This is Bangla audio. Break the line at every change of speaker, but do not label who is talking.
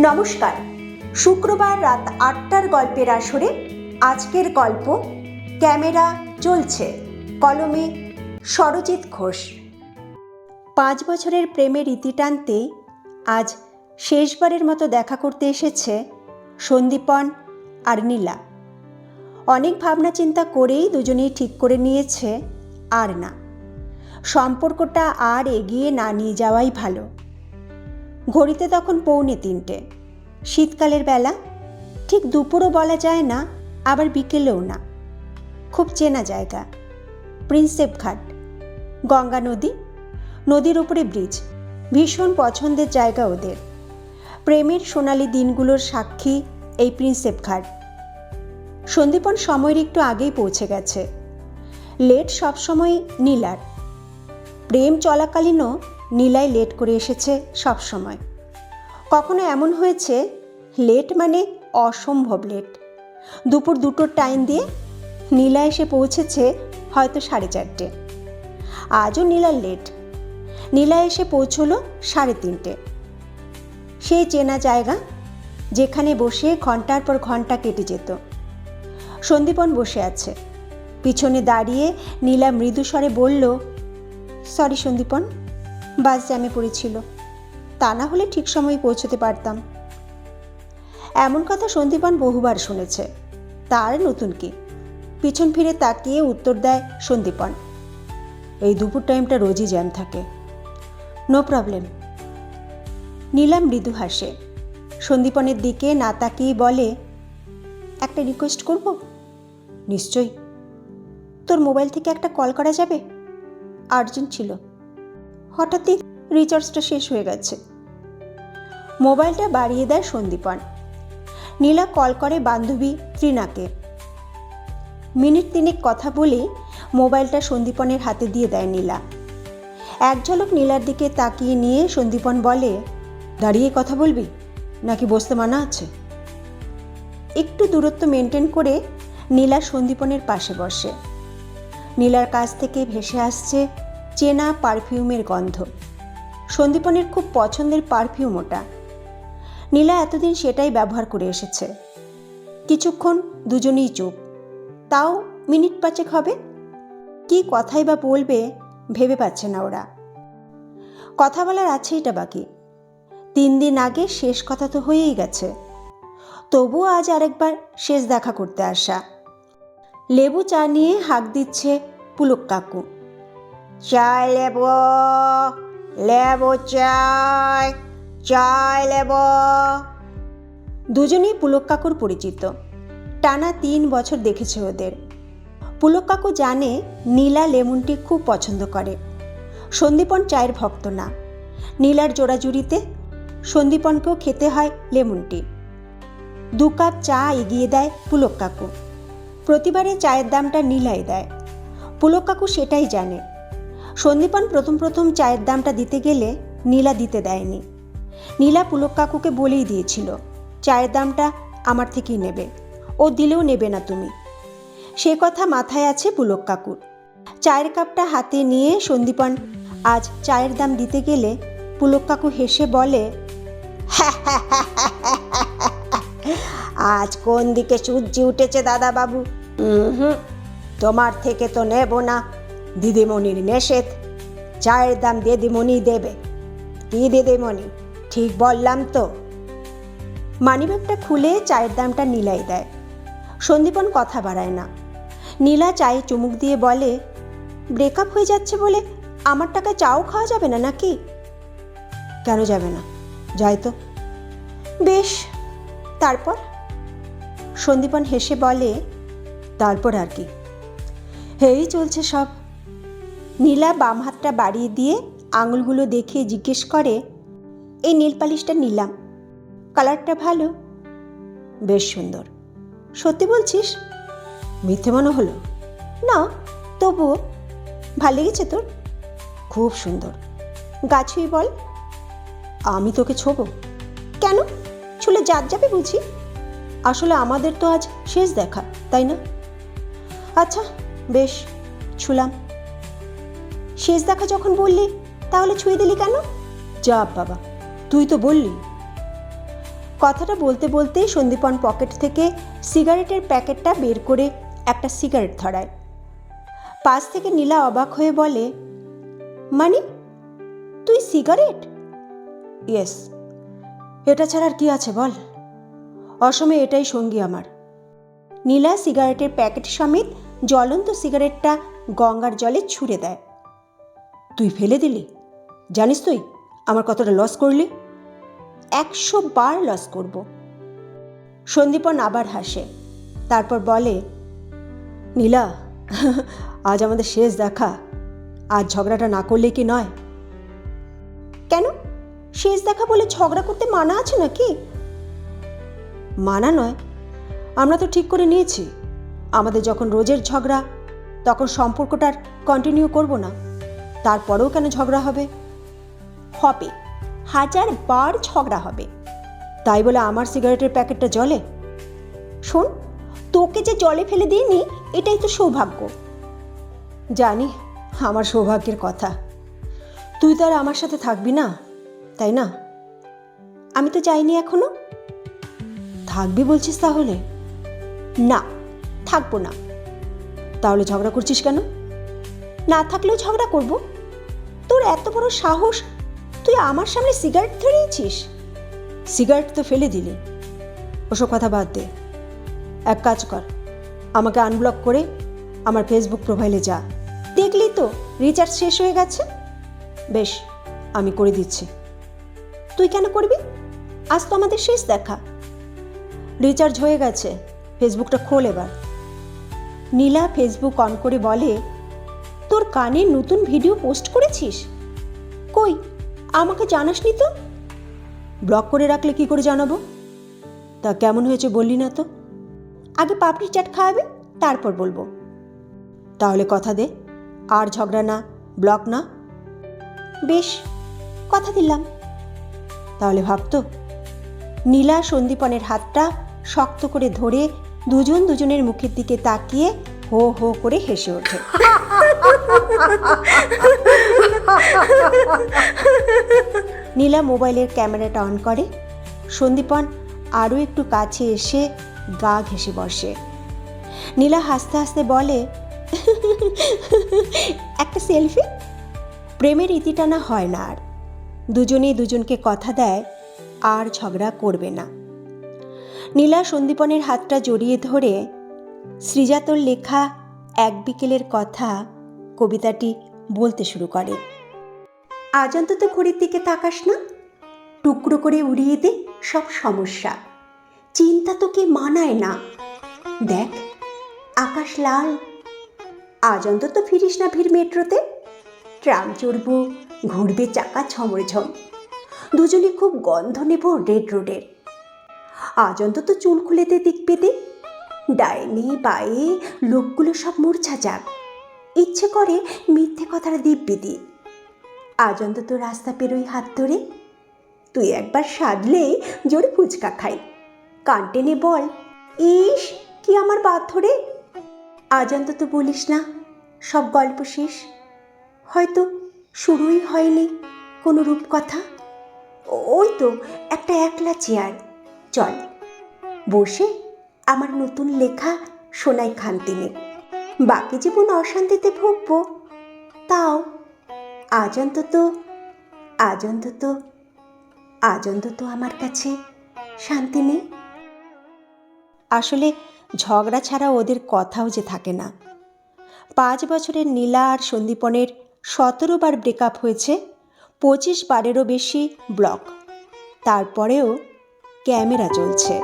নমস্কার। শুক্রবার রাত আটটার গল্পের আসরে আজকের গল্প ক্যামেরা চলছে, কলমে সরজিৎ ঘোষ। পাঁচ বছরের প্রেমের ইতি টানতে আজ শেষবারের মতো দেখা করতে এসেছে সন্দীপন আর নীলা। অনেক ভাবনা চিন্তা করেই দুজনেই ঠিক করে নিয়েছে আর না। সম্পর্কটা আর এগিয়ে না নিয়ে যাওয়াই ভালো। ঘড়িতে তখন পৌনে তিনটে। শীতকালের বেলা, ঠিক দুপুরও বলা যায় না, আবার বিকেলেও না। খুব চেনা জায়গা প্রিন্সেপ ঘাট গঙ্গা নদী, নদীর উপরে ব্রিজ, ভীষণ পছন্দের জায়গা ওদের। প্রেমের সোনালি দিনগুলোর সাক্ষী এই প্রিন্সেপ ঘাট সন্দীপন সময়ের একটু আগেই পৌঁছে গেছে। লেট সবসময় নীলার। প্রেম চলাকালীনও নীলাই লেট করে এসেছে সব সময় কখনো এমন হয়েছে? লেট মানে অসম্ভব লেট। দুপুর দুটোর টাইম দিয়ে নীলা এসে পৌঁছেছে হয়তো সাড়ে চারটে। আজও নীলার লেট নীলা এসে পৌঁছলো সাড়ে তিনটে। সেই চেনা জায়গা, যেখানে বসে ঘণ্টার পর ঘণ্টা কেটে যেত। সন্দীপন বসে আছে। পিছনে দাঁড়িয়ে নীলা মৃদুস্বরে বলল সরি সন্দীপন বাস জ্যামে পড়েছিল। তা না হলে ঠিক সময়ে পৌঁছতে পারতাম। এমন কথা সন্দীপন বহুবার শুনেছে। তার নতুন কি? পিছন ফিরে তাকিয়ে উত্তর দেয় সন্দীপন। এই দুপুর টাইমটা রোজই জ্যাম থাকে। No problem. নীলা মৃদু হাসে। সন্দীপনের দিকে না তাকিয়ে বলে, একটা রিকোয়েস্ট করব? নিশ্চয়ই। তোর মোবাইল থেকে একটা কল করা যাবে? আর্জেন্ট ছিল। হঠাৎই রিচার্জটা শেষ হয়ে গেছে। মোবাইলটা বাড়িয়ে দেয় সন্দীপন। নীলা কল করে বান্ধবী ত্রিনাকে মিনিট তিনেক কথা বলে মোবাইলটা সন্দীপনের হাতে দিয়ে দেয় নীলা। এক ঝলক নীলার দিকে তাকিয়ে নিয়ে সন্দীপন বলে, দাঁড়িয়ে কথা বলবি? নাকি বসতে মানা আছে? একটু দূরত্ব মেনটেন করে নীলা সন্দীপনের পাশে বসে। নীলার কাছ থেকে ভেসে আসছে চেনা পারফিউমের গন্ধ। সন্দীপনের খুব পছন্দের পারফিউম ওটা। নীলা এতদিন সেটাই ব্যবহার করে এসেছে। কিছুক্ষণ দুজনেই চুপ। তাও মিনিট পাঁচেক হবে? কি কথাই বা বলবে ভেবে পাচ্ছে না ওরা। কথা বলার আছেইটা বাকি। তিন দিন আগে শেষ কথা তো হয়েই গেছে। তবুও আজ আরেকবার শেষ দেখা করতে আসা। লেবু চা নিয়ে হাঁক দিচ্ছে পুলক কাকু। চাই লেব, লেবু চাই চাই লেব। দুজনেই পুলক কাকুর পরিচিত। টানা তিন বছর দেখেছে ওদের। পুলক কাকু জানে নীলা লেমনটি খুব পছন্দ করে। সন্দীপন চায়ের ভক্ত না। নীলার জোড়াজুড়িতে সন্দীপনকেও খেতে হয় লেমনটি। দু কাপ চা এগিয়ে দেয় পুলক কাকু। প্রতিবারে চায়ের দামটা নীলাই দেয়। পুলক কাকু সেটাই জানে। সন্দীপন প্রথম প্রথম চায়ের দামটা দিতে গেলে নীলা দিতে দেয়নি। নীলা পুলক কাকুকে বলেই দিয়েছিল, চায়ের দামটা আমার থেকেই নেবে। ও দিলেও নেবে না তুমি। সে কথা মাথায় আছে পুলক কাকুর। চায়ের কাপটা হাতে নিয়ে সন্দীপন আজ চায়ের দাম দিতে গেলে পুলক কাকু হেসে বলে আজ কোন দিকে সূর্যি উঠেছে দাদা বাবু হুম তোমার থেকে তো নেব না, দিদিমণির নেষেধ চায়ের দাম দিদিমণি দেবে, কি দিদিমণি? ঠিক বললাম তো। মানিব্যাগটা খুলে চায়ের দামটা নীলাই দেয়। সন্দীপন কথা বাড়ায় না। নীলা চায়ে চুমুক দিয়ে বলে ব্রেকআপ হয়ে যাচ্ছে বলে আমার টাকায় চাও খাওয়া যাবে না নাকি? কেন যাবে না? যাই তো। বেশ, তারপর? সন্দীপন হেসে বলে, তারপর আর কি। এই চলছে সব। নীলা বাম হাতটা বাড়িয়ে দিয়ে আঙুলগুলো দেখে জিজ্ঞেস করে এই নীল পালিশটা নিলাম। কালারটা ভালো। বেশ সুন্দর। সত্যি বলছিস? মিথ্যে মনে হলো? না, তবুও। ভালো লেগেছে তোর? খুব সুন্দর। গাছুই বল। আমি তোকে ছোবো। কেন? ছুলে জাত যাবে বুঝি? আসলে আমাদের তো আজ শেষ দেখা, তাই না? আচ্ছা বেশ, ছুলাম। শেষ দেখা যখন বললি, তাহলে ছুঁয়ে দিলি কেন? যা বাবা। তুই তো বললি। কথাটা বলতে বলতেই সন্দীপন পকেট থেকে সিগারেটের প্যাকেটটা বের করে একটা সিগারেট ধরায়। পাশ থেকে নীলা অবাক হয়ে বলে মানে তুই সিগারেট? ইয়েস। এটা ছাড়া আর কি আছে বল? অসমে এটাই সঙ্গী আমার। নীলা সিগারেটের প্যাকেট সমেত জ্বলন্ত সিগারেটটা গঙ্গার জলে ছুঁড়ে দেয়। তুই ফেলে দিলি? জানিস তুই? আমার কতটা লস করলি? একশো বার লস করব। সন্দীপন আবার হাসে, তারপর বলে, নীলা, আজ আমাদের শেষ দেখা। আজ ঝগড়াটা না করলে কি নয়? কেন? শেষ দেখা বলে ঝগড়া করতে মানা আছে নাকি? মানা নয়। আমরা তো ঠিক করে নিয়েছি। আমাদের যখন রোজের ঝগড়া, তখন সম্পর্কটার কন্টিনিউ করব না। তারপরেও কেন ঝগড়া হবে? হবে হাজার বার ঝগড়া হবে। তাই বলে আমার সিগারেটের প্যাকেটটা জলে? শোন, তোকে যে জলে ফেলে দিইনি, এটাই তো সৌভাগ্য। জানি, আমার সৌভাগ্যের কথা। তুই তো আর আমার সাথে থাকবি না, তাই না? আমি তো চাইনি এখনও। থাকবি বলছিস তাহলে? না, থাকব না। তাহলে ঝগড়া করছিস কেন? না থাকলেও ঝগড়া করব। তোর এত বড় সাহস তুই আমার সামনে সিগারেট ধরিয়েছিস? সিগারেট তো ফেলে দিলি। ওসব কথা বাদ দে। এক কাজ কর। আমাকে আনব্লক করে আমার ফেসবুক প্রোফাইলে যা। দেখলি তো রিচার্জ শেষ হয়ে গেছে? বেশ, আমি করে দিচ্ছি। তুই কেন করবি? আজ তো আমাদের শেষ দেখা। রিচার্জ হয়ে গেছে। ফেসবুকটা খোল এবার। নীলা ফেসবুক অন করে বলে, তোর কানে নতুন ভিডিও পোস্ট করেছিস? কই? আমাকে জানাসনি তো? ব্লক করে রাখলে কি করে জানাব? তা কেমন হয়েছে বললি না তো। আগে পাপড়ি চাট খাওয়াবে, তারপর বলব। তাহলে কথা দে, আর ঝগড়া না, ব্লক না। বেশ, কথা দিলাম। তাহলে ভাবতো নীলা সন্দীপনের হাতটা শক্ত করে ধরে দুজন দুজনের মুখের দিকে তাকিয়ে হো হো করে হেসে ওঠে। নীলা মোবাইলের ক্যামেরাটা অন করে। সন্দীপন আরও একটু কাছে এসে গা ঘেসে বসে। নীলা হাসতে হাসতে বলে, একটা সেলফি? প্রেমের ইতিটানা হয় না আর। দুজনেই দুজনকে কথা দেয়, আর ঝগড়া করবে না। নীলা সন্দীপনের হাতটা জড়িয়ে ধরে সৃজাতর লেখা এক বিকেলের কথা কবিতাটি বলতে শুরু করে। আজ অন্তত ঘড়ির দিকে তাকাস না। টুকরো করে উড়িয়ে দে সব সমস্যা। চিন্তা তোকে মানায় না। দেখ, আকাশ লাল। আজ অন্তত ফিরিস না ভিড় মেট্রোতে। ট্রাম চড়বো, ঘুরবে চাকা ছমরঝম দুজনে খুব গন্ধ নেব রেড রোডের। আজ অন্তত চুল খুলে দে দিক পেতে ডাইনি বায়ে লোকগুলো সব মূর্ছা যাক। ইচ্ছে করে মিথ্যে কথার দিব্যি দি। আজ অন্তত রাস্তা পেরোই হাত ধরে। তুই একবার সাধলেই জোরে ফুচকা খাই। কান টেনে বল, ইস, কি আমার বাদ ধরে আজ অন্তত বলিস না, সব গল্প শেষ। হয়তো শুরুই হয়নি কোনো রূপকথা। ওই তো একটা একলা চেয়ার। চল, বসে আমার নতুন লেখা সোনাই খান্তিনে। বাকি জীবন অশান্তিতে ভুগবো। তাও আজ অন্তত আজ অন্তত আজ অন্তত আমার কাছে শান্তি নেই। আসলে ঝগড়া ছাড়া ওদের কথাও যে থাকে না। পাঁচ বছরের নীলা আর সন্দীপনের সতেরো বার ব্রেকআপ হয়েছে, পঁচিশ বারেরও বেশি ব্লক তারপরেও ক্যামেরা চলছে।